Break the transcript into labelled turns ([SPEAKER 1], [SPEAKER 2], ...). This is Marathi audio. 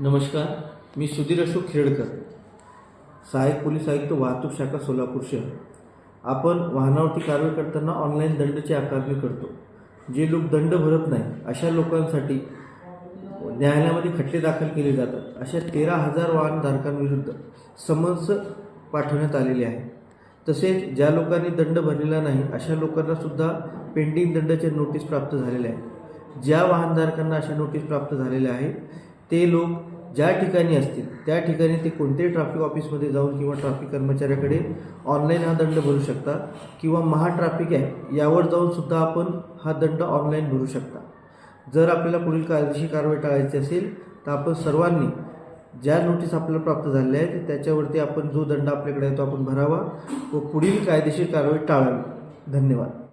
[SPEAKER 1] नमस्कार मी सुधीर अशोक खेडकर सहाय्यक पोलीस आयुक्त वाहतूक शाखा सोलापूर शहर. आपण वाहनावरती कारवाई करताना ऑनलाईन दंडची आकारणी करतो. जे लोक दंड भरत नाही अशा लोकांसाठी न्यायालयामध्ये खटले दाखल केले जातात. अशा तेरा हजार वाहनधारकांविरुद्ध समन्स पाठवण्यात आलेले आहे. तसेच ज्या लोकांनी दंड भरलेला नाही अशा लोकांना सुद्धा पेंडिंग दंडाच्या नोटीस प्राप्त झालेल्या आहेत ज्या वाहनधारकांना अशा नोटीस प्राप्त झालेल्या आहेत ते लोक ज्या ठिकाणी असतील त्या ठिकाणी ते कोणत्याही ट्रॅफिक ऑफिसमध्ये जाऊन किंवा ट्रॅफिक कर्मचाऱ्याकडे ऑनलाईन हा दंड भरू शकता किंवा महा ट्रॅफिक आहे यावर जाऊनसुद्धा आपण हा दंड ऑनलाईन भरू शकता. जर आपल्याला पुढील कायदेशीर कारवाई टाळायची असेल तर आपण सर्वांनी ज्या नोटीस आपल्याला प्राप्त झालेल्या आहेत त्याच्यावरती आपण जो दंड आपल्याकडे आहे तो आपण भरावा व पुढील कायदेशीर कारवाई टाळावी. धन्यवाद.